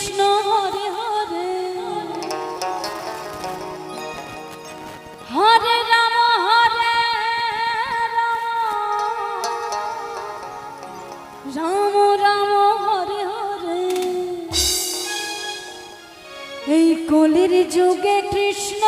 কৃষ্ণ হরে হরে। হরে রাম হরে রাম। রাম হরে হরে। এই কলির যুগে কৃষ্ণ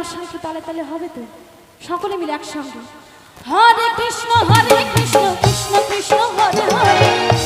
আমার সঙ্গে তালে তালে হবে তো? সকলে মিলে একসঙ্গে। হরে কৃষ্ণ হরে কৃষ্ণ কৃষ্ণ কৃষ্ণ, হরে হরে।